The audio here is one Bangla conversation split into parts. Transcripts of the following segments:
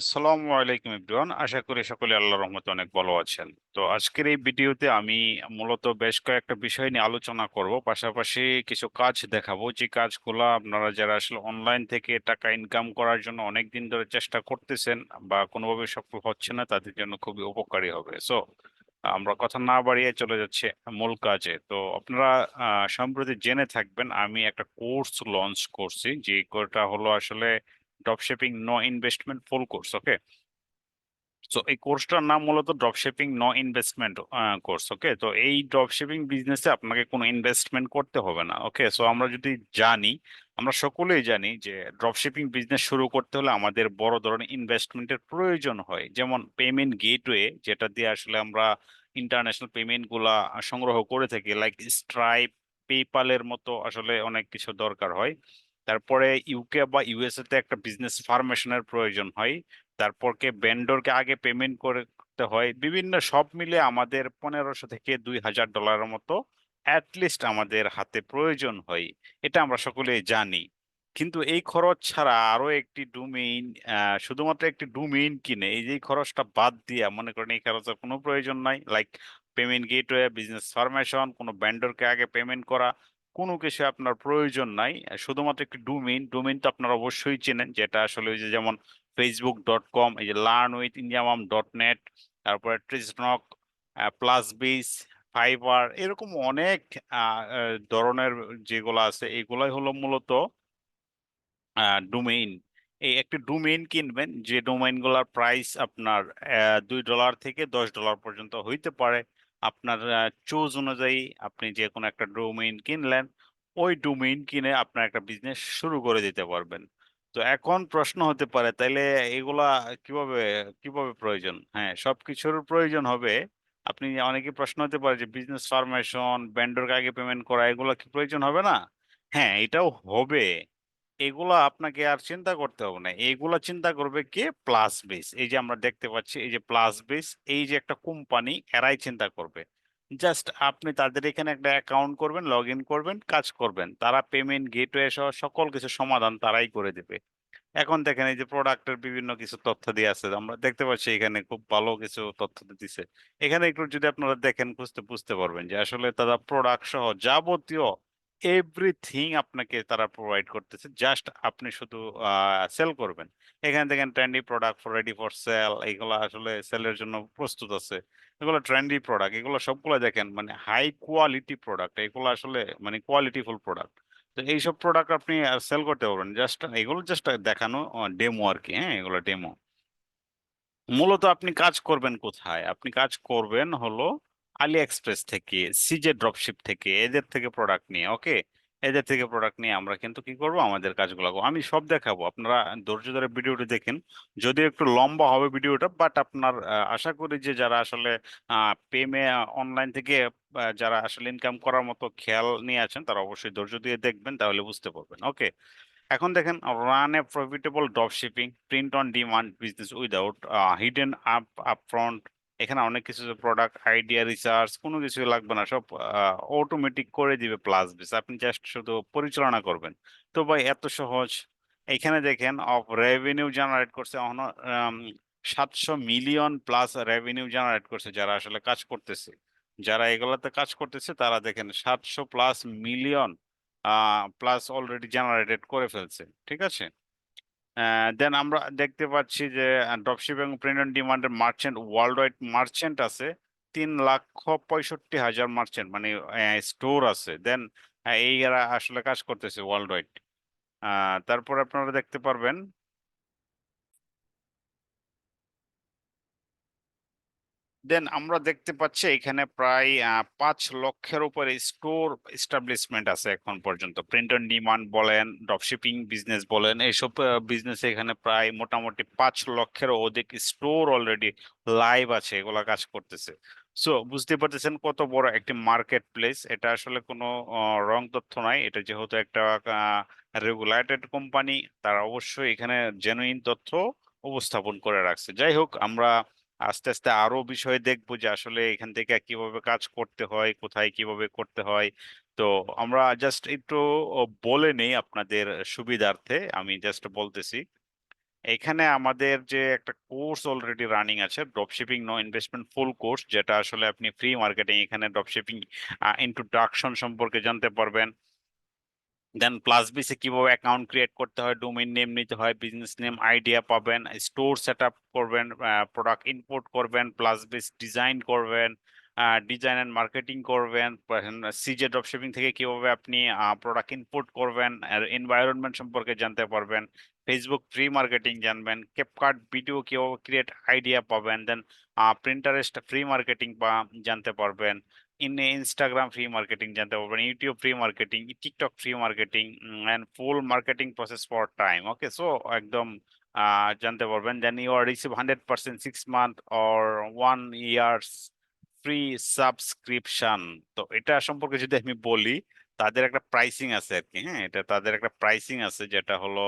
আসসালামু আলাইকুম এভরিওয়ান। আশা করি সকলে আল্লাহর রহমতে অনেক ভালো আছেন। তো আজকের এই ভিডিওতে আমি মূলত বেশ কয়েকটা বিষয় নিয়ে আলোচনা করব। পাশাপাশি কিছু কাজ দেখাবো। যে কাজগুলো আপনারা যারা আসলে অনলাইন থেকে টাকা ইনকাম করার জন্য অনেক দিন ধরে চেষ্টা করতেছেন বা কোনোভাবে সফল হচ্ছে না, তাদের জন্য খুবই উপকারী হবে। সো আমরা কথা না বাড়িয়ে চলে যাচ্ছে মূল কাজে। তো আপনারা সম্প্রতি জেনে থাকবেন, আমি একটা কোর্স লঞ্চ করছি। যে কোর্সটা হলো আসলে dropshipping no investment full course okay so এই কোর্সটার নাম মূলত dropshipping no investment course okay তো এই ড্রপশিপিং বিজনেসে আপনাকে কোনো ইনভেস্টমেন্ট করতে হবে না ওকে সো আমরা যদি জানি, আমরা সকলেই জানি যে ড্রপশিপিং বিজনেস শুরু করতে হলে আমাদের বড় ধরনের ইনভেস্টমেন্টের প্রয়োজন হয়। যেমন পেমেন্ট গেটওয়ে যেটা দিয়ে আসলে আমরা ইন্টারন্যাশনাল পেমেন্টগুলা সংগ্রহ করে থাকি লাইক স্ট্রাইপ পেপালের মতো আসলে অনেক কিছু দরকার হয়। তারপরে ইউকে বা ইউএসএ তে একটা বিজনেস ফার্মেশনের প্রয়োজন হয়। তারপরকে ভেন্ডরকে আগে পেমেন্ট করতে হয়। বিভিন্ন সব মিলে আমাদের পনেরোশো থেকে দুই হাজার ডলারের মতো অ্যাটলিস্ট আমাদের হাতে প্রয়োজন হয়। এটা আমরা সকলেই জানি। কিন্তু এই খরচ ছাড়া আরও একটি ডোমেইন শুধুমাত্র একটি ডোমেইন কিনে এই যে খরচটা বাদ দিয়ে মনে করেন এই খরচের কোনো প্রয়োজন নাই। Like payment gateway business formation কোনো ভেন্ডরকে আগে পেমেন্ট করা কোনো কিছু আপনার প্রয়োজন নাই। শুধুমাত্র একটি ডোমেইন ডোমেইন তো আপনারা অবশ্যই চেনেন, যেটা আসলে ওই যে যেমন ফেসবুক ডট কম এই যে learn with India mum dot net তারপরে ট্রিজনক প্লাস বিস ফাইবার এরকম অনেক ধরনের যেগুলো আছে, এগুলাই হলো মূলত ডোমেইন এই একটি ডোমেইন কিনবেন, যে ডোমেইনগুলোর প্রাইস আপনার দুই ডলার থেকে দশ ডলার পর্যন্ত হইতে পারে। আপনার চুজ অনুযায়ী আপনি যে কোনো একটা ডোমেইন কিনলেন, ওই ডোমেইন কিনে আপনার একটা বিজনেস শুরু করে দিতে পারবেন। তো এখন প্রশ্ন হতে পারে, তাইলে এগুলা কীভাবে কীভাবে প্রয়োজন? হ্যাঁ সবকিছুর প্রয়োজন হবে। আপনি অনেকে প্রশ্ন হতে পারে যে বিজনেস ফরমেশন ভেন্ডরকে আগে পেমেন্ট করা, এগুলা কি প্রয়োজন হবে না? হ্যাঁ এটাও হবে। এগুলা আপনাকে আর চিন্তা করতে হবে না। এগুলা চিন্তা করবে কে? প্লাস বেস এই যে আমরা দেখতে পাচ্ছি, এই যে প্লাস বেস এই যে একটা কোম্পানি এরাই চিন্তা করবে। জাস্ট আপনি তাদের এখানে একটা অ্যাকাউন্ট করবেন লগ ইন করবেন, কাজ করবেন। তারা পেমেন্ট গেটওয়ে সহ সকল কিছু সমাধান তারাই করে দেবে। এখন দেখেন এই যে প্রোডাক্টের বিভিন্ন কিছু তথ্য দিয়ে আছে। আমরা দেখতে পাচ্ছি এখানে খুব ভালো কিছু তথ্য দিছে। এখানে একটু যদি আপনারা দেখেন বুঝতে বুঝতে পারবেন যে আসলে তারা প্রোডাক্ট সহ যাবতীয় এভরিথিং আপনাকে তারা প্রোভাইড করতেছে। জাস্ট আপনি শুধু সেল করবেন। এখানে দেখেন trendy product for ready for sell এগুলো আসলে সেলের জন্য প্রস্তুত আছে। এগুলো ট্রেন্ডি প্রোডাক্ট এগুলো সবগুলো দেখেন মানে হাই কোয়ালিটি প্রোডাক্ট এগুলো আসলে মানে কোয়ালিটিফুল প্রোডাক্ট তো এইসব প্রোডাক্ট আপনি সেল করতে পারবেন। জাস্ট এগুলো জাস্ট দেখানো ডেমো আর কি হ্যাঁ এগুলো ডেমো মূলত আপনি কাজ করবেন কোথায়? আপনি কাজ করবেন হলো আলি এক্সপ্রেস থেকে সিজে ড্রপশিপ থেকে, এদের থেকে প্রোডাক্ট নিয়ে ওকে এদের থেকে প্রোডাক্ট নিয়ে আমরা কিন্তু কি করব? আমাদের কাজগুলো আমি সব দেখাবো। আপনারা ধৈর্য ধরে ভিডিওটি দেখেন। যদিও একটু লম্বা হবে ভিডিওটা বাট আপনার আশা করি যে যারা আসলে পেমে অনলাইন থেকে যারা আসলে ইনকাম করার মতো খেয়াল নিয়ে আছেন, তারা অবশ্যই ধৈর্য দিয়ে দেখবেন, তাহলে বুঝতে পারবেন ওকে এখন দেখেন run a profitable drop shipping print on demand business without hidden up upfront এখানে অনেক কিছু প্রোডাক্ট আইডিয়া রিসার্চ কোনো কিছু লাগবে না, সব অটোমেটিক করে দিবে প্লাস বিস আপনি জাস্ট শুধু পরিচালনা করবেন। তো ভাই, এত সহজ। এখানে দেখেন অফ রেভিনিউ জেনারেট করছে সাতশো মিলিয়ন প্লাস রেভিনিউ জেনারেট করছে যারা আসলে কাজ করতেছে। যারা এগুলাতে কাজ করতেছে, তারা দেখেন সাতশো plus million plus already generated করে ফেলছে। ঠিক আছে? দেন আমরা দেখতে পাচ্ছি যে ড্রপশিপ এবং প্রিন্ট অন ডিমান্ডের মার্চেন্ট ওয়ার্ল্ড ওয়াইড মার্চেন্ট আছে, তিন লাখ পঁয়ষট্টি হাজার মার্চেন্ট মানে স্টোর আছে। দেন এই আসলে কাজ করতেছে ওয়ার্ল্ড ওয়াইড তারপর আপনারা দেখতে পারবেন দেন আমরা দেখতে পাচ্ছি এখানে প্রায় পাঁচ লক্ষের উপরে স্টোর এস্টাবলিশমেন্ট আছে এখন পর্যন্ত। প্রিন্ট অন ডিমান্ড বলেন ড্রপশিপিং বিজনেস বলেন এইসব বিজনেস এখানে প্রায় মোটামুটি পাঁচ লক্ষের অধিক স্টোর অলরেডি লাইভ আছে, এগুলা কাজ করতেছে। সো বুঝতে পারতেছেন কত বড় একটি মার্কেট প্লেস এটা আসলে কোনো রং তথ্য নাই। এটা যেহেতু একটা রেগুলেটেড কোম্পানি তারা অবশ্যই এখানে জেনুইন তথ্য উপস্থাপন করে রাখছে। যাই হোক, আমরা আস্তে আস্তে আরও বিষয়ে দেখব যে আসলে এখান থেকে কীভাবে কাজ করতে হয়, কোথায় কীভাবে করতে হয়। তো আমরা জাস্ট একটু বলে নেই আপনাদের সুবিধার্থে, আমি জাস্ট বলতেছি। এখানে আমাদের যে একটা কোর্স অলরেডি রানিং আছে dropshipping no investment full course যেটা আসলে আপনি ফ্রি মার্কেটিং এখানে ড্রপশিপিং ইন্ট্রোডাকশন সম্পর্কে জানতে পারবেন। দেন প্লাস বিসে কীভাবে অ্যাকাউন্ট ক্রিয়েট করতে হয় ডোমেইন নেম নিতে হয় বিজনেস নেম আইডিয়া পাবেন স্টোর সেট আপ করবেন প্রোডাক্ট ইম্পোর্ট করবেন প্লাস বিস ডিজাইন করবেন ডিজাইন অ্যান্ড মার্কেটিং করবেন সিজে ড্রপশিপিং থেকে কীভাবে আপনি প্রোডাক্ট ইম্পোর্ট করবেন, আর এনভায়রনমেন্ট সম্পর্কে জানতে পারবেন ফেসবুক ফ্রি মার্কেটিং জানবেন ক্যাপকার্ট ভিডিও কীভাবে ক্রিয়েট আইডিয়া পাবেন দেন প্রিন্টারেস্ট ফ্রি মার্কেটিং বা জানতে পারবেন ইনস্টাগ্রাম ফ্রি মার্কেটিং জানতে পারবেন YouTube free marketing TikTok free marketing and full marketing process for time okay so একদম জানতে পারবেন then you are receive hundred percent six month or one years free subscription তো এটা সম্পর্কে যদি আমি বলি, তাদের একটা প্রাইসিং আছে আর কি হ্যাঁ? এটা তাদের একটা প্রাইসিং আছে যেটা হলো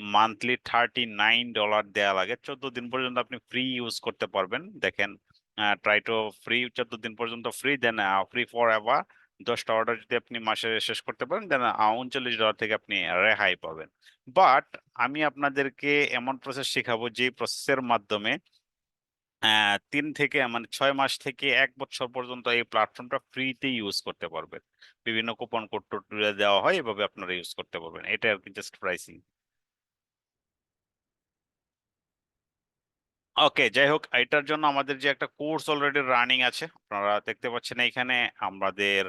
মান্থলি থার্টি নাইন ডলার দেওয়া লাগে। চোদ্দ দিন পর্যন্ত আপনি ফ্রি ইউজ করতে পারবেন। দেখেন ট্রাই টু ফ্রি চোদ্দ দিন পর্যন্ত free then free forever দশটা অর্ডার যদি আপনি মাসে শেষ করতে পারেন দেন উনচল্লিশ ডলার থেকে আপনি রেহাই পাবেন। বাট আমি আপনাদেরকে এমন প্রসেস শেখাবো যে প্রসেসের মাধ্যমে তিন থেকে মানে ছয় মাস থেকে এক বছর পর্যন্ত এই প্ল্যাটফর্মটা ফ্রিতে ইউজ করতে পারবেন। বিভিন্ন কুপন কোড টোড দেওয়া হয়, এভাবে আপনারা ইউজ করতে পারবেন। এটা আর কি জাস্ট প্রাইসিং ওকে যাই হোক এটার জন্য আমাদের যে একটা কোর্স অলরেডি রানিং আছে, আপনারা দেখতে পাচ্ছেন এইখানে আমাদের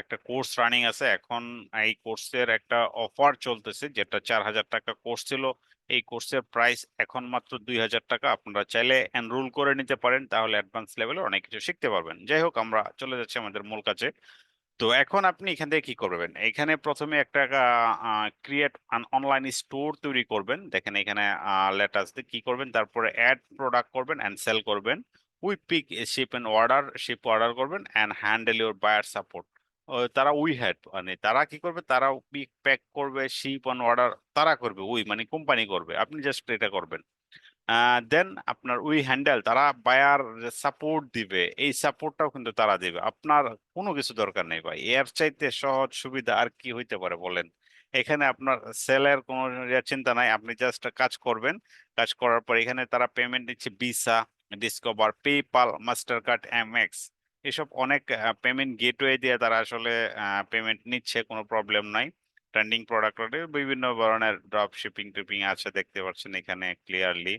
একটা কোর্স রানিং আছে। এখন এই কোর্সের একটা অফার চলতেছে, যেটা চার হাজার টাকা কোর্স ছিল। এই কোর্সের প্রাইস এখন মাত্র দুই হাজার টাকা। আপনারা চাইলে এনরোল করে নিতে পারেন, তাহলে অ্যাডভান্স লেভেলে অনেক কিছু শিখতে পারবেন। যাই হোক আমরা চলে যাচ্ছি আমাদের মূল কাজে। তো এখন আপনি এখান থেকে কি করবেন? এখানে প্রথমে একটা ক্রিয়েট অনলাইন স্টোর তৈরি করবেন। দেখেন এখানে লেটাস কি করবেন? তারপরে অ্যাড প্রোডাক্ট করবেন অ্যান্ড সেল করবেন। We pick ship and order ship order করবেন and handle your buyer support তারা উই হ্যাড মানে তারা কি করবে? তারা পিক প্যাক করবে শিপ অন অর্ডার তারা করবে, উই মানে কোম্পানি করবে। আপনি জাস্ট এটা করবেন। দেন আপনার উই হ্যান্ডেল তারা বায়ার সাপোর্ট দিবে। এই সাপোর্টটাও কিন্তু তারা দিবে। আপনার কোনো কিছু দরকার নেই ভাই। এর চাইতে সহজ সুবিধা আর কি হইতে পারে বলেন? এখানে আপনার সেলের কোনো চিন্তা নাই। আপনি জাস্ট কাজ করবেন। কাজ করার পর এখানে তারা পেমেন্ট দিচ্ছে Visa Discover PayPal master card AMEX এসব অনেক পেমেন্ট গেটওয়ে দিয়ে তারা আসলে পেমেন্ট নিচ্ছে, কোনো প্রবলেম নাই। ট্রেন্ডিং প্রোডাক্ট বিভিন্ন ধরনের ড্রপ শিপিং টিপিং আছে দেখতে পাচ্ছেন এখানে ক্লিয়ারলি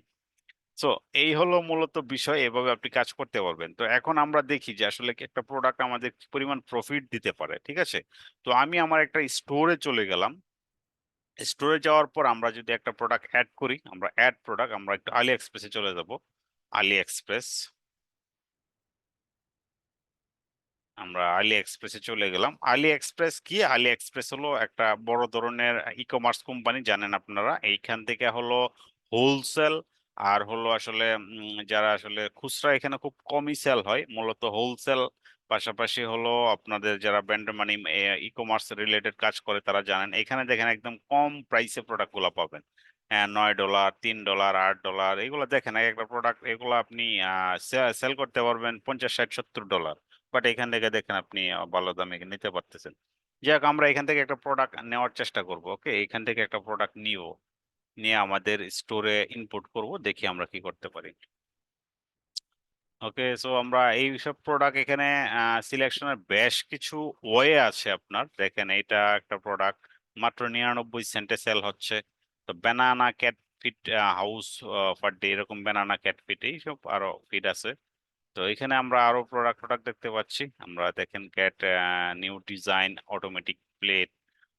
সো এই হলো মূলত বিষয় এভাবে আপনি কাজ করতে পারবেন। তো এখন আমরা দেখি যে আসলে একটা প্রোডাক্ট আমাদের পরিমাণ প্রফিট দিতে পারে, ঠিক আছে? তো আমি আমার একটা স্টোরে চলে গেলাম। স্টোরে যাওয়ার পর আমরা যদি একটা প্রোডাক্ট অ্যাড করি, আমরা অ্যাড প্রোডাক্ট আমরা একটু আলি এক্সপ্রেসে চলে যাব। আলি এক্সপ্রেস আমরা আলি এক্সপ্রেসে চলে গেলাম। আলি এক্সপ্রেস কি? আলি এক্সপ্রেস হলো একটা বড় ধরনের ই কমার্স কোম্পানি জানেন আপনারা? এইখান থেকে হলো হোলসেল আর হলো আসলে যারা আসলে খুচরা এখানে খুব কমই সেল হয়, মূলত হোলসেল পাশাপাশি হলো আপনাদের যারা ব্র্যান্ড মানে ই কমার্স রিলেটেড কাজ করে তারা জানেন, এখানে দেখেন একদম কম প্রাইসে প্রোডাক্টগুলো পাবেন। হ্যাঁ নয় ডলার তিন ডলার আট ডলার এগুলো দেখেন এক একটা প্রোডাক্ট এগুলো আপনি সেল করতে পারবেন পঞ্চাশ, ষাট, সত্তর ডলার বাট এখান থেকে দেখেন আপনি ভালো দামে নিতে পারতেছেন। যাক, আমরা এখান থেকে একটা প্রোডাক্ট নেওয়ার চেষ্টা করব ওকে এখান থেকে একটা প্রোডাক্ট নিব। নিয়ে আমাদের স্টোরে ইনপুট করব, দেখি আমরা কি করতে পারি। ওকে সো আমরা এই সব প্রোডাক্ট এখানে সিলেকশনের বেশ কিছু ওয়ে আছে আপনার। দেখেন এটা একটা প্রোডাক্ট মাত্র নিরানব্বই সেন্টে সেল হচ্ছে। তো banana cat fit house per day এরকম ব্যানানা ক্যাট ফিট এইসব আরও ফিট আছে। তো এখানে আমরা আরও প্রোডাক্ট প্রোডাক্ট দেখতে পাচ্ছি। আমরা দেখেন cat new design automatic plate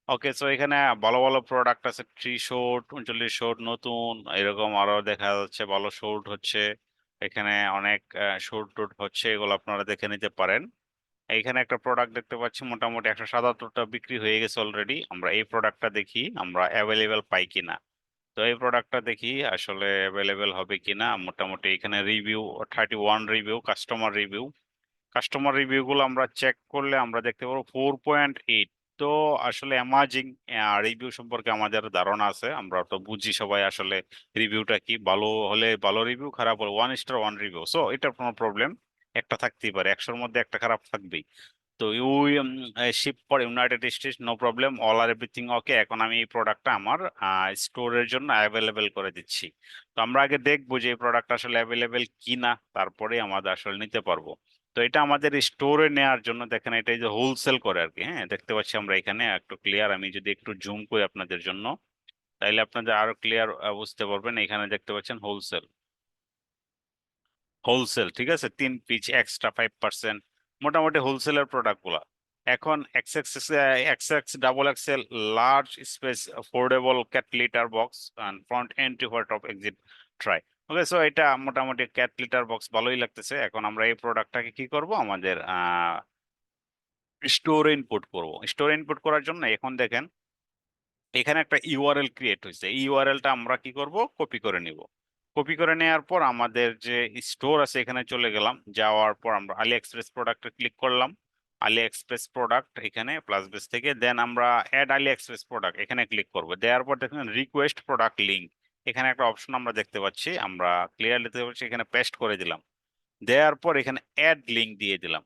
okay so এখানে ভালো ভালো প্রোডাক্ট আছে থ্রি শোট উনচল্লিশ শোট নতুন, এরকম আরও দেখা যাচ্ছে ভালো শোট হচ্ছে। এখানে অনেক শোট টোট হচ্ছে, এগুলো আপনারা দেখে নিতে পারেন। এইখানে একটা প্রোডাক্ট দেখতে পাচ্ছি, মোটামুটি একশো সাতাত্তরটা বিক্রি হয়ে গেছে অলরেডি আমরা এই প্রোডাক্টটা দেখি, আমরা অ্যাভেলেবেল পাই কিনা। তো এই প্রোডাক্টটা দেখি, আসলে অ্যাভেলেবেল হবে কিনা। মোটামুটি এখানে review thirty one review customer review customer review গুলো আমরা চেক করলে আমরা দেখতে পারব ফোর পয়েন্ট এইট তো আসলে অ্যামাজিং রিভিউ সম্পর্কে আমাদের ধারণা আছে। আমরা তো বুঝি সবাই আসলে রিভিউটা কি, ভালো হলে ভালো রিভিউ খারাপ হলে one star one review so এটার কোনো প্রবলেম একটা থাকতেই পারে, একশোর মধ্যে একটা খারাপ থাকবেই। তো you ship for United States no problem all R everything okay এখন আমি এই প্রোডাক্টটা আমার স্টোরের জন্য অ্যাভেলেবেল করে দিচ্ছি। তো আমরা আগে দেখব যে এই প্রোডাক্ট আসলে অ্যাভেলেবেল কি না তারপরে আমাদের আসলে নিতে পারব। তো এটা আমাদের স্টোরে নেওয়ার জন্য দেখেন এটা যে হোলসেল করে আর কি হ্যাঁ? দেখতে পাচ্ছি আমরা এখানে একটু ক্লিয়ার আমি যদি একটু জুম করি আপনাদের জন্য, তাইলে আপনাদের আরও ক্লিয়ার বুঝতে পারবেন। এখানে দেখতে পাচ্ছেন হোলসেল হোলসেল ঠিক আছে? তিন পিচ এক্সট্রা ফাইভ পার্সেন্ট মোটামুটি হোলসেলের প্রোডাক্টগুলা। এখন X X X X double XL large space foldable cat litter box and front entry for top exit try okay so এটা মোটামুটি ক্যাট লিটার বক্স ভালোই লাগতেছে। এখন আমরা এই প্রোডাক্টটাকে কি করব? আমাদের স্টোরে ইনপুট করব। স্টোরে ইনপুট করার জন্য এখন দেখেন, এখানে একটা ইউআরএল ক্রিয়েট হয়েছে। এই ইউআরএলটা আমরা কি করব? কপি করে নিব। কপি করে নেওয়ার পর আমাদের যে স্টোর আছে, এখানে চলে গেলাম। যাওয়ার পর আমরা আলি এক্সপ্রেস প্রোডাক্টে ক্লিক করলাম। আলি এক্সপ্রেস প্রোডাক্ট এখানে প্লাস বেস থেকে দেন আমরা অ্যাড আলি এক্সপ্রেস প্রোডাক্ট এখানে ক্লিক করব। দেওয়ার পর দেখেন রিকোয়েস্ট প্রোডাক্ট লিঙ্ক এখানে একটা অপশন আমরা দেখতে পাচ্ছি, আমরা ক্লিয়ারলি দেখতে পাচ্ছি, এখানে পেস্ট করে দিলাম। দেওয়ার পর এখানে অ্যাড লিঙ্ক দিয়ে দিলাম।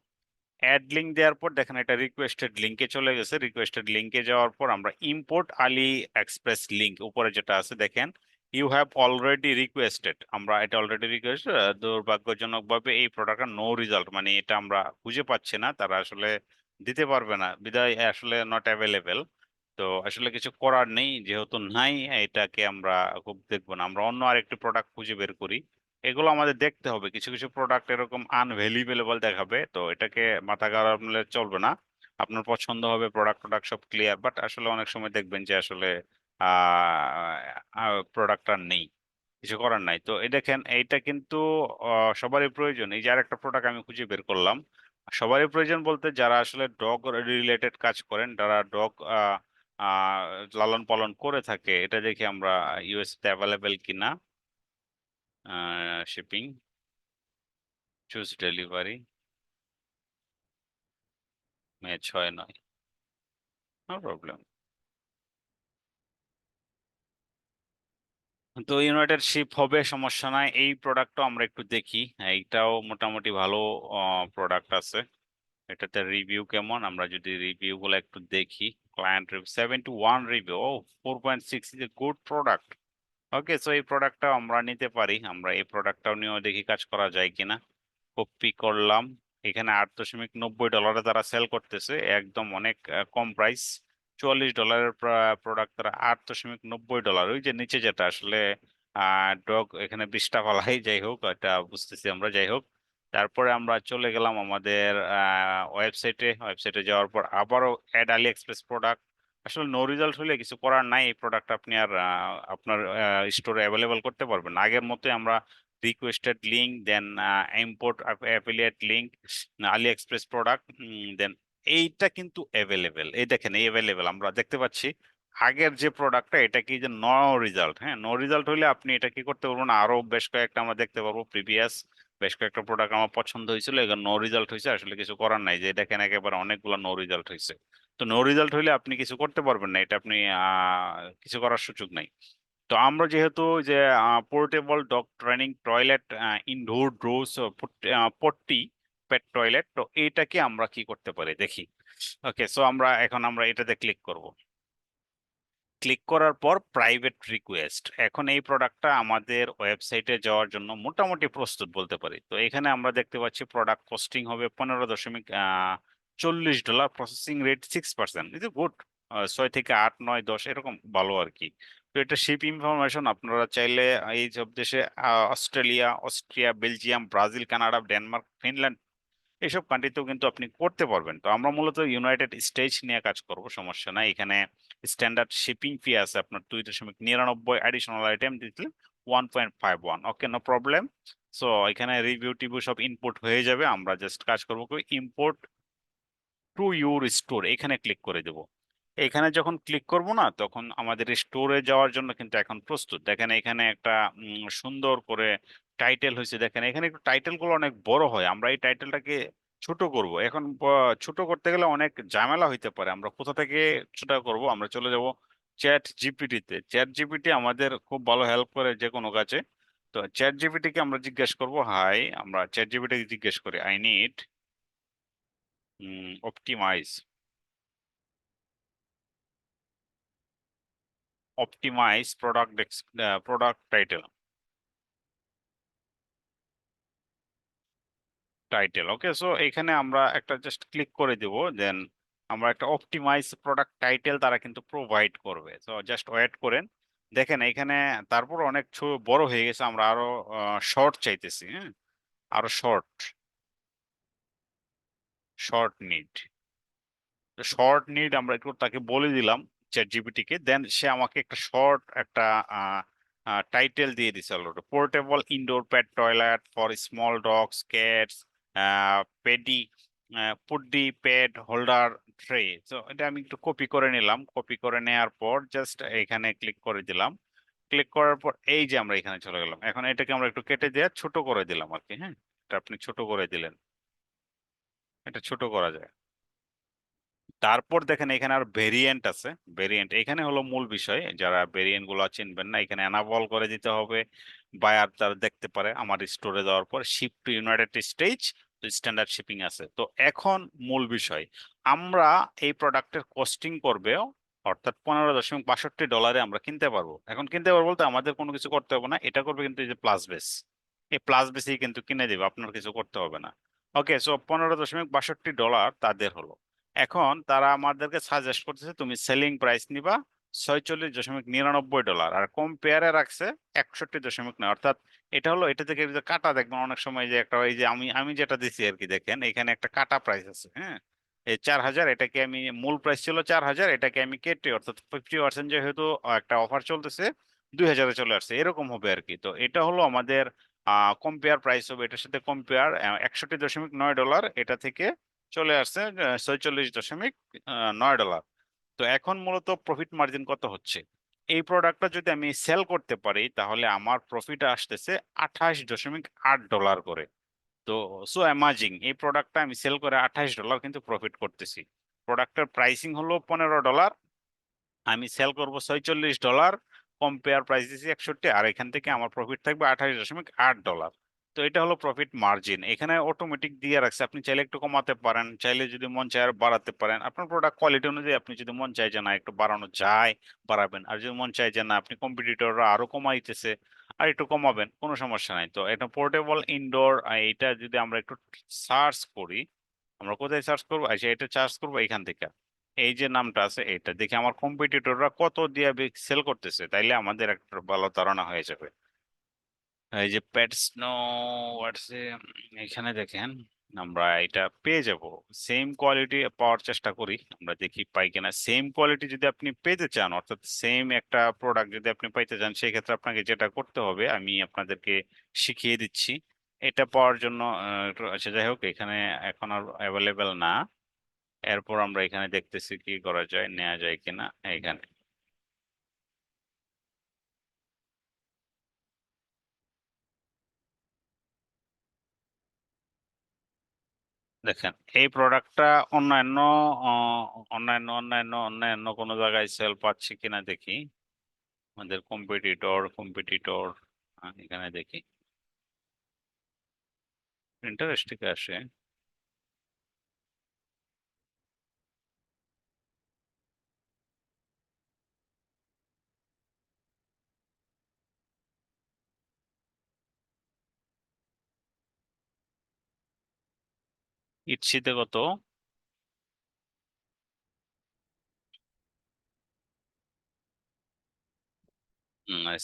অ্যাড লিঙ্ক দেওয়ার পর দেখেন এটা রিকোয়েস্টেড লিঙ্কে চলে গেছে। রিকোয়েস্টেড লিঙ্কে যাওয়ার পর আমরা ইম্পোর্ট আলি এক্সপ্রেস লিঙ্ক উপরে যেটা আছে, দেখেন ইউ হ্যাভ অলরেডি রিকোয়েস্টেড আমরা এটা অলরেডি রিকোয়েস্ট দুর্ভাগ্যজনকভাবে এই প্রোডাক্টটা নো রেজাল্ট মানে এটা আমরা খুঁজে পাচ্ছি না, তারা আসলে দিতে পারবে না। বিদায়, আসলে নট অ্যাভেলেবেল তো আসলে কিছু করার নেই, যেহেতু নাই, এটাকে আমরা খুব দেখব না। আমরা অন্য আরেকটি প্রোডাক্ট খুঁজে বের করি। এগুলো আমাদের দেখতে হবে। কিছু কিছু প্রোডাক্ট এরকম আনভ্যালুয়েবল দেখাবে, তো এটাকে মাথা গরমলে চলবে না। আপনার পছন্দ হবে প্রোডাক্ট প্রোডাক্ট সব ক্লিয়ার বাট আসলে অনেক সময় দেখবেন যে আসলে প্রোডাক্টটা নেই। কিছু করার নাই। তো এই দেখেন, এইটা কিন্তু সবারই প্রয়োজন। এই যে আরেকটা প্রোডাক্ট আমি খুঁজে বের করলাম, সবারই প্রয়োজন বলতে যারা আসলে ডগ রিলেটেড কাজ করেন, যারা ডগ লালন পালন করে থাকে, এটা দেখে আমরা ইউএস তে অ্যাভেলেবেল কিনা শিপিং চুজ ডেলিভারি মে ছয়, নয় নো প্রবলেম তো ইউনাইটেড শিপ হবে, সমস্যা নাই, এই প্রোডাক্টও আমরা একটু দেখি, এইটাও মোটামুটি ভালো প্রোডাক্ট আছে, এটাতে রিভিউ কেমন, আমরা যদি রিভিউগুলো একটু দেখি। One review O four point six is a good product okay so এই প্রোডাক্টটাও আমরা নিতে পারি। আমরা এই প্রোডাক্টটাও নিয়েও দেখি কাজ করা যায় কিনা। কপি করলাম। এখানে আট দশমিক নব্বই ডলারে তারা সেল করতেছে। একদম অনেক কম প্রাইস চুয়াল্লিশ ডলারের প্রোডাক্ট তারা আট দশমিক নব্বই ডলার। ওই যে নিচে যেটা আসলে ডগ এখানে বিশটা ফলাই। যাই হোক, এটা বুঝতেছি আমরা। যাই হোক তারপরে আমরা চলে গেলাম আমাদের ওয়েবসাইটে ওয়েবসাইটে যাওয়ার পর আবারও অ্যাড আলি এক্সপ্রেস প্রোডাক্ট আসলে নো রেজাল্ট হলে কিছু করার নাই। এই প্রোডাক্ট আপনি আর আপনার স্টোরে অ্যাভেলেবল করতে পারবেন আগের মতোই আমরা requested link then import affiliate link AliExpress product then এইটা কিন্তু অ্যাভেলেবেল এই দেখেন, এই অ্যাভেলেবেল আমরা দেখতে পাচ্ছি আগের যে প্রোডাক্টটা এটা কি যে নো রেজাল্ট হ্যাঁ নো রেজাল্ট হলে আপনি এটা কি করতে পারবেন? আরও বেশ কয়েকটা আমরা দেখতে পারব প্রিভিয়াস বেশ কয়েকটা প্রোডাক্ট আমার পছন্দ হয়েছিল, এগুলো নো রেজাল্ট হয়েছে, আসলে কিছু করার নাই। যে দেখেন একেবারে অনেকগুলো নো রেজাল্ট হয়েছে। তো নো রেজাল্ট হলে আপনি কিছু করতে পারবেন না, এটা আপনি কিছু করার সুযোগ নাই। তো আমরা যেহেতু যে portable dog training toilet indoor draws potty pet toilet তো এইটাকে আমরা কি করতে পারি? দেখি। ওকে সো আমরা, এখন আমরা এটাতে ক্লিক করব। ক্লিক করার পর প্রাইভেট রিকোয়েস্ট এখন এই প্রোডাক্টটা আমাদের ওয়েবসাইটে যাওয়ার জন্য মোটামুটি প্রস্তুত বলতে পারি। তো এখানে আমরা দেখতে পাচ্ছি প্রোডাক্ট কস্টিং হবে পনেরো দশমিক চল্লিশ dollar processing rate six percent is good ছয় থেকে আট, নয়, দশ এরকম ভালো আর কি। তো এটা শিপ ইনফরমেশন আপনারা চাইলে এই সব দেশে Australia, Austria, Belgium, Brazil, Canada, Denmark, Finland এইসব কান্ট্রিতেও কিন্তু আপনি করতে পারবেন। তো আমরা মূলত ইউনাইটেড স্টেজ নিয়ে কাজ করব, সমস্যা নাই। এখানে স্ট্যান্ডার্ড শিপিং ফি আছে আপনার দুই দশমিক নিরানব্বই অ্যাডিশনাল আইটেম দিলে one point five one okay no problem so এখানে রিভিউ টিভিউ সব ইনপুট হয়ে যাবে, আমরা জাস্ট কাজ করব ইম্পোর্ট টু ইউর স্টোর এখানে ক্লিক করে দেব। এখানে যখন ক্লিক করব না, তখন আমাদের স্টোরে যাওয়ার জন্য কিন্তু এখন প্রস্তুত। দেখেন এখানে একটা সুন্দর করে টাইটেল হয়েছে। দেখেন, এখানে একটু টাইটেলগুলো অনেক বড় হয়। আমরা এই টাইটেলটাকে ছোট করব। এখন ছোট করতে গেলে অনেক ঝামেলা হইতে পারে। আমরা কোথা থেকে ছোট করব? আমরা চলে যাব চ্যাট জিপিটিতে চ্যাট জিপিটি আমাদের খুব ভালো হেল্প করে যে কোনো কাজে। তো চ্যাট জিপিটিকে আমরা জিজ্ঞেস করব হাই আমরা চ্যাট জিপিটিকে জিজ্ঞেস করি I need optimize optimize product product title title okay so এখানে আমরা একটা জাস্ট ক্লিক করে দেব দেন আমরা একটা অপটিমাইজ প্রোডাক্ট টাইটেল তারা কিন্তু প্রোভাইড করবে। তো জাস্ট ওয়েট করেন। দেখেন, এখানে তারপর অনেক বড় হয়ে গেছে, আমরা আরও শর্ট চাইতেছি হ্যাঁ? আরও short short need short need আমরা একটু তাকে বলে দিলাম চ্যাট জিপিটিকে দেন সে আমাকে একটা শর্ট একটা টাইটেল দিয়ে দিছে portable indoor pet toilet for small dogs cats paddy পুডি পেড হোল্ডার ট্রে তো এটা আমি একটু কপি করে নিলাম। কপি করে নেওয়ার পর জাস্ট এখানে ক্লিক করে দিলাম। ক্লিক করার পর এই যে আমরা এখানে চলে গেলাম। এখন এটাকে আমরা একটু কেটে দেওয়া ছোট করে দিলাম আর কি হ্যাঁ? এটা আপনি ছোট করে দিলেন। এটা ছোট করা যায়। তারপর দেখেন এখানে আর ভেরিয়েন্ট আছে। ভেরিয়েন্ট এখানে হলো মূল বিষয়, যারা ভেরিয়েন্টগুলো চিনবেন না, এখানে অ্যানাবল করে দিতে হবে। বায়ার তারা দেখতে পারে আমার স্টোরে দেওয়ার পর ship to United States standard shipping আছে। তো এখন মূল বিষয়, আমরা এই প্রোডাক্টের কস্টিং করবে, অর্থাৎ পনেরো দশমিক বাষট্টি ডলারে আমরা কিনতে পারব। এখন কিনতে পারব বলতে আমাদের কোনো কিছু করতে হবে না, এটা করবে কিন্তু এই যে প্লাস বেস এই প্লাস বেসেই কিন্তু কিনে দেবে, আপনার কিছু করতে হবে না। ওকে সো পনেরো দশমিক বাষট্টি ডলার তাদের হলো। এখন তারা আমাদেরকে সাজেস্ট করতেছে, তুমি সেলিং প্রাইস নিবা ছয়চল্লিশ দশমিক নিরানব্বই ডলার আর কম্পেয়ারে রাখছে একষট্টি দশমিক নয়। অর্থাৎ এটা হলো, এটা থেকে কাটা দেখবেন অনেক সময় যে একটা এই যে আমি আমি যেটা দিছি আর কি, দেখেন এখানে একটা কাটা প্রাইস আছে হ্যাঁ? এই চার হাজার, এটাকে আমি মূল প্রাইস ছিল চার হাজার, এটাকে আমি কেটে, অর্থাৎ ফিফটি পার্সেন্ট যেহেতু একটা অফার চলতেছে, দুই হাজারে চলে আসছে, এরকম হবে আর কি। তো এটা হলো আমাদের কম্পেয়ার প্রাইস হবে, এটার সাথে কম্পেয়ার একষট্টি দশমিক নয় ডলার এটা থেকে চলে আসছে ছয়চল্লিশ দশমিক নয় ডলার। তো এখন মূলত প্রফিট মার্জিন কত হচ্ছে? এই প্রোডাক্টটা যদি আমি সেল করতে পারি, তাহলে আমার প্রফিট আসতেছে আঠাশ দশমিক আট ডলার করে। তো সো অ্যামাজিং এই প্রোডাক্টটা আমি সেল করে আঠাশ ডলার কিন্তু প্রফিট করতেছি। প্রোডাক্টের প্রাইসিং হলো পনেরো ডলার, আমি সেল করব ছয়চল্লিশ ডলার কম্পেয়ার প্রাইস দিচ্ছি একষট্টি, আর এখান থেকে আমার প্রফিট থাকবে আঠাশ দশমিক আট ডলার। তো এটা হলো প্রফিট মার্জিন এখানে অটোমেটিক দিয়ে রাখছে। আপনি চাইলে একটু কমাতে পারেন, চাইলে যদি মন চায় আর বাড়াতে পারেন। আপনার প্রোডাক্ট কোয়ালিটি অনুযায়ী আপনি যদি মন চায় যে না, একটু বাড়ানো যায়, বাড়াবেন। আর যদি মন চায় যে না, আপনি কম্পিটিটররা আরও কমাইতেছে, আর একটু কমাবেন, কোনো সমস্যা নাই। তো এটা পোর্টেবল ইনডোর এটা যদি আমরা একটু সার্চ করি, আমরা কোথায় সার্চ করব? আচ্ছা এটা সার্চ করব এখান থেকে। এই যে নামটা আছে, এটা দেখে আমার কম্পিটিটররা কত দিয়ে সেল করতেছে, তাইলে আমাদের একটা ভালো ধারণা হয়ে যাবে। এই যে পেট স্নো হোয়াটসে এখানে দেখেন আমরা এটা পেয়ে যাব। সেম কোয়ালিটি পাওয়ার চেষ্টা করি। আমরা দেখি পাই কিনা। সেম কোয়ালিটি যদি আপনি পেতে চান, অর্থাৎ সেম একটা প্রোডাক্ট যদি আপনি পাইতে চান সেই ক্ষেত্রে আপনাকে যেটা করতে হবে, আমি আপনাদেরকে শিখিয়ে দিচ্ছি। এটা পাওয়ার জন্য আচ্ছা যাই হোক, এখানে এখন আর অ্যাভেলেবেল না। এরপর আমরা এখানে দেখতেছি কি করা যায় নেওয়া যায় কিনা, এখানে। দেখেন, এই প্রোডাক্টটা অন্যান্য অন্যান্য অন্যান্য অন্যান্য কোনো জায়গায় সেল পাচ্ছে কিনা দেখি। আমাদের কম্পিটিটর কম্পিটিটর এখানে দেখি। ইন্টারেস্টিং আসে। ইটসিতে কত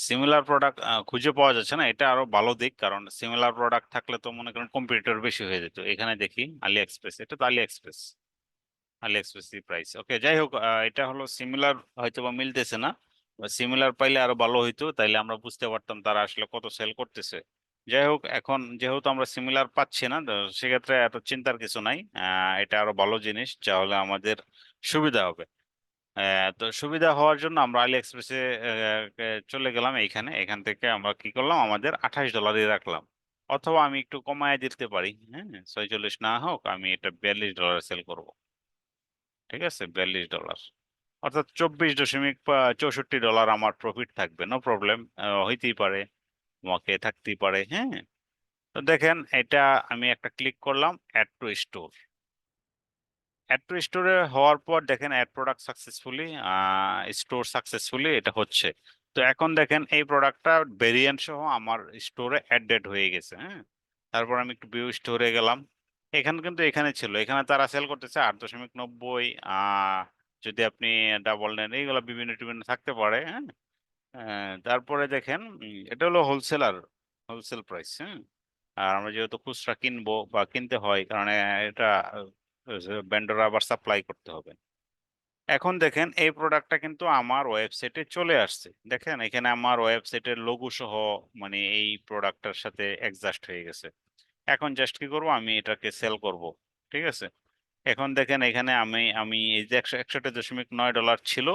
সিমিলার প্রোডাক্ট খুঁজে পাওয়া যাচ্ছে না, এটা আরও ভালো দিক, কারণ সিমিলার প্রোডাক্ট থাকলে তো মনে করেন কম্পিটিটর বেশি হয়ে যেত। এখানে দেখি আলি এক্সপ্রেস এটা তো AliExpress AliExpress price okay যাই হোক এটা হলো সিমিলার হয়তো বা মিলতেছে না সিমিলার পাইলে আরও ভালো হইতো, তাইলে আমরা বুঝতে পারতাম তারা আসলে কত সেল করতেছে। যাই হোক এখন যেহেতু আমরা সিমিলার পাচ্ছি না সেক্ষেত্রে এত চিন্তার কিছু নাই। এটা আরও ভালো জিনিস হলে আমাদের সুবিধা হবে। তো সুবিধা হওয়ার জন্য আমরা আলি এক্সপ্রেসে চলে গেলাম এইখানে। এখান থেকে আমরা কি করলাম? আমাদের আঠাশ ডলারই রাখলাম। অথবা আমি একটু কমায় দিতে পারি হ্যাঁ? ছয়চল্লিশ না হোক, আমি এটা বিয়াল্লিশ ডলার সেল করব। ঠিক আছে? বিয়াল্লিশ ডলার অর্থাৎ চব্বিশ দশমিক চৌষট্টি ডলার আমার প্রফিট থাকবে। নো প্রবলেম হইতেই পারে। তোমাকে থাকতেই পারে হ্যাঁ? তো দেখেন, এটা আমি একটা ক্লিক করলাম add to store add to স্টোরে হওয়ার পর দেখেন add product successfully store successfully এটা হচ্ছে। তো এখন দেখেন, এই প্রোডাক্টটা ভেরিয়েন্ট সহ আমার স্টোরে অ্যাডেড হয়ে গেছে হ্যাঁ? তারপর আমি একটু ভিউ স্টোরে গেলাম। এখানে কিন্তু এখানে ছিল, এখানে তারা সেল করতেছে আট দশমিক নব্বই যদি আপনি ডাবল নেন, এইগুলো বিভিন্ন টিভিন্ন থাকতে পারে হ্যাঁ? তারপরে দেখেন এটা হলো হোলসেলার হোলসেল প্রাইস হ্যাঁ? আর আমরা যেহেতু খুচরা কিনবো বা কিনতে হয়, কারণ এটা ভেন্ডর আবার সাপ্লাই করতে হবে। এখন দেখেন, এই প্রোডাক্টটা কিন্তু আমার ওয়েবসাইটে চলে আসছে। দেখেন, এখানে আমার ওয়েবসাইটের লোগো সহ মানে এই প্রোডাক্টটার সাথে অ্যাডজাস্ট হয়ে গেছে। এখন জাস্ট কি করব? আমি এটাকে সেল করব, ঠিক আছে? এখন দেখেন, এখানে আমি আমি এই যে একশো একষট্টি দশমিক নয় ডলার ছিল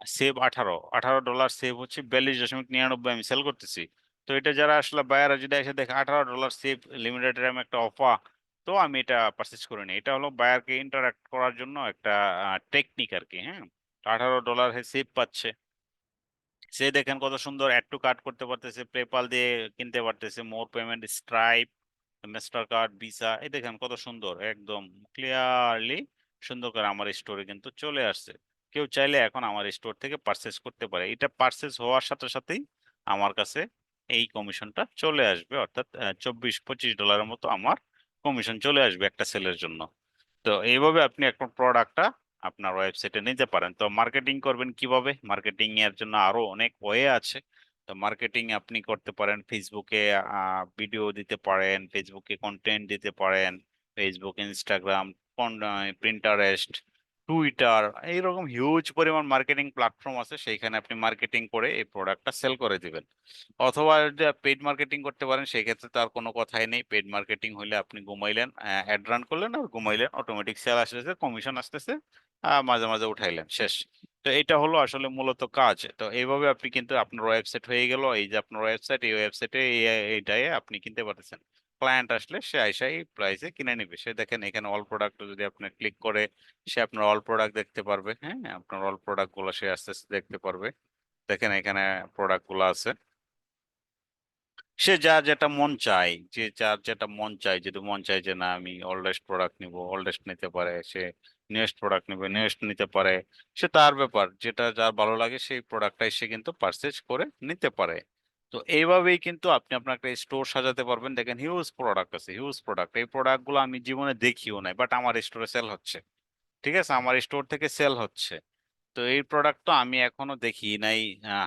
সেভ আঠারো আঠারো ডলার সেভ হচ্ছে বিয়াল্লিশ দশমিক নিরানব্বই আমি সেল করতেছি। তো এটা যারা আসলে বায়ারা যদি এসে দেখে আঠারো ডলার সেভ লিমিটেড এর একটা অফার তো আমি এটা পারচেস করে নিই। এটা হলো বায়ারকে ইন্টারাক্ট করার জন্য একটা টেকনিক আর কি হ্যাঁ? আঠারো ডলার সেভ পাচ্ছে। সে দেখেন কত সুন্দর অ্যাড টু কার্ড করতে পারতেছে পেপাল দিয়ে কিনতে পারতেছে more payment Stripe Mastercard Visa এই দেখেন কত সুন্দর, একদম ক্লিয়ারলি সুন্দর করে আমার স্টোরে কিন্তু চলে আসছে। কেউ চাইলে এখন আমার স্টোর থেকে পারচেস করতে পারে। এটা পারচেস হওয়ার সাথে সাথেই আমার কাছে এই কমিশনটা চলে আসবে। অর্থাৎ চব্বিশ পঁচিশ ডলারের মতো আমার কমিশন চলে আসবে একটা সেলের জন্য। তো এইভাবে আপনি একটা প্রোডাক্টটা আপনার ওয়েবসাইটে নিতে পারেন। তো মার্কেটিং করবেন কীভাবে? মার্কেটিং এর জন্য আরও অনেক ওয়ে আছে। তো মার্কেটিং আপনি করতে পারেন। ফেসবুকে ভিডিও দিতে পারেন। ফেসবুকে কন্টেন্ট দিতে পারেন। ফেসবুক ইনস্টাগ্রাম প্রিন্টারেস্ট টুইটার এইরকম হিউজ পরিমাণ মার্কেটিং প্ল্যাটফর্ম আছে, সেইখানে আপনি মার্কেটিং করে এই প্রোডাক্টটা সেল করে দিবেন। অথবা যদি পেড মার্কেটিং করতে পারেন সেই ক্ষেত্রে তার কোনো কথাই নেই। পেড মার্কেটিং হলে আপনি ঘুমাইলেন অ্যাড রান করলেন আর ঘুমাইলেন। অটোমেটিক সেল আসতেছে কমিশন আসতেছে মাঝে মাঝে উঠাইলেন, শেষ। তো এটা হলো আসলে মূলত কাজ। তো এইভাবে আপনি কিন্তু আপনার ওয়েবসাইট হয়ে গেল। এই যে আপনার ওয়েবসাইট এই ওয়েবসাইটে এইটাই আপনি কিনতে পারতেছেন। ক্লায়েন্ট আসলে সে আইসা এই প্রাইসে কিনে নিবে। সে দেখেন এখানে অল প্রোডাক্ট যদি আপনি ক্লিক করে, সে আপনার অল প্রোডাক্ট দেখতে পারবে হ্যাঁ? আপনার অল প্রোডাক্টগুলো সে আস্তে আস্তে দেখতে পারবে। দেখেন এখানে প্রোডাক্টগুলো আছে। সে যার যেটা মন চায়, যে যার যেটা মন চায়, যদি মন চায় যে না, আমি ওল্ডেস্ট প্রোডাক্ট নিব ওল্ডেস্ট নিতে পারে, সে নিউয়েস্ট প্রোডাক্ট নিবে নিউয়েস্ট নিতে পারে, সে তার ব্যাপার, যেটা যার ভালো লাগে সেই প্রোডাক্টটাই সে কিন্তু পারচেজ করে নিতে পারে। তো এইভাবেই কিন্তু আপনি আপনার একটা স্টোর সাজাতে পারবেন। দেখেন হিউজ প্রোডাক্ট আছে হিউজ প্রোডাক্ট এই প্রোডাক্টগুলো আমি জীবনে দেখিও নাই বাট আমার স্টোরে সেল হচ্ছে। ঠিক আছে? আমার স্টোর থেকে সেল হচ্ছে। তো এই প্রোডাক্ট তো আমি এখনও দেখি নাই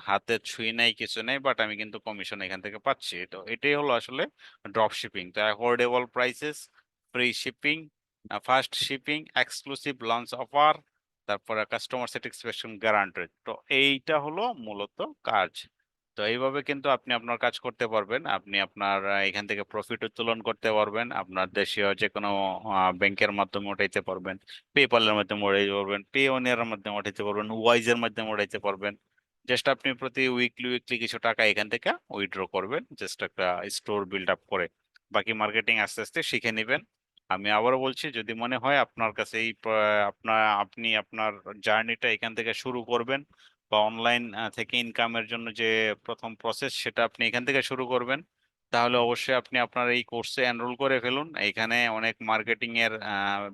হাতে ছুঁই নাই, কিছু নাই বাট আমি কিন্তু কমিশন এখান থেকে পাচ্ছি। তো এটাই হলো আসলে ড্রপ শিপিং তো affordable prices free shipping fast shipping exclusive launch offer তারপরে কাস্টমার স্যাটিসফ্যাকশন গ্যারান্টেড তো এইটা হলো মূলত কাজ। তো এইভাবে কিন্তু আপনি আপনার কাজ করতে পারবেন। আপনি আপনার এখান থেকে প্রফিট উত্তোলন করতে পারবেন। আপনার দেশীয় যে কোনো ব্যাংকের মাধ্যমে উঠাইতে পারবেন। পেপালের মাধ্যমে উঠাইতে পারবেন। পে পেওনিয়ারের মাধ্যমে উঠাইতে পারবেন। ওয়াইজ এর মাধ্যমে উঠাইতে পারবেন। জাস্ট আপনি প্রতি উইকলি উইকলি কিছু টাকা এখান থেকে উইথড্র করবেন। জাস্ট একটা স্টোর বিল্ড আপ করে। বাকি মার্কেটিং আস্তে আস্তে শিখে নেবেন। আমি আবারও বলছি, যদি মনে হয় আপনার কাছে এই আপনার, আপনি আপনার জার্নিটা এখান থেকে শুরু করবেন। বা অনলাইন থেকে ইনকামের জন্য যে প্রথম প্রসেস সেটা আপনি এখান থেকে শুরু করবেন। তাহলে অবশ্যই আপনি আপনার এই কোর্সে এনরোল করে ফেলুন। এখানে অনেক মার্কেটিং এর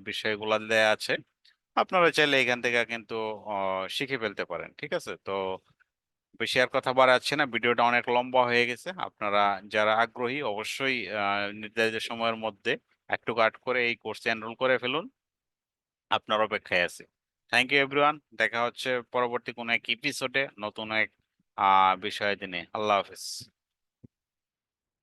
বিষয়গুলো দেয়া আছে। আপনারা চাইলে এখান থেকে কিন্তু শিখে ফেলতে পারেন, ঠিক আছে? তো বেশি আর কথা বাড়াচ্ছি না, ভিডিওটা অনেক লম্বা হয়ে গেছে। আপনারা যারা আগ্রহী, অবশ্যই নির্ধারিত সময়ের মধ্যে একটু কাট করে এই কোর্সে এনরোল করে ফেলুন। আপনার অপেক্ষায় আছে। থ্যাংক ইউ এভরিওয়ান দেখা হচ্ছে পরবর্তী কোনো এক এপিসোডে নতুন এক বিষয় দিনে আল্লাহ হাফেজ।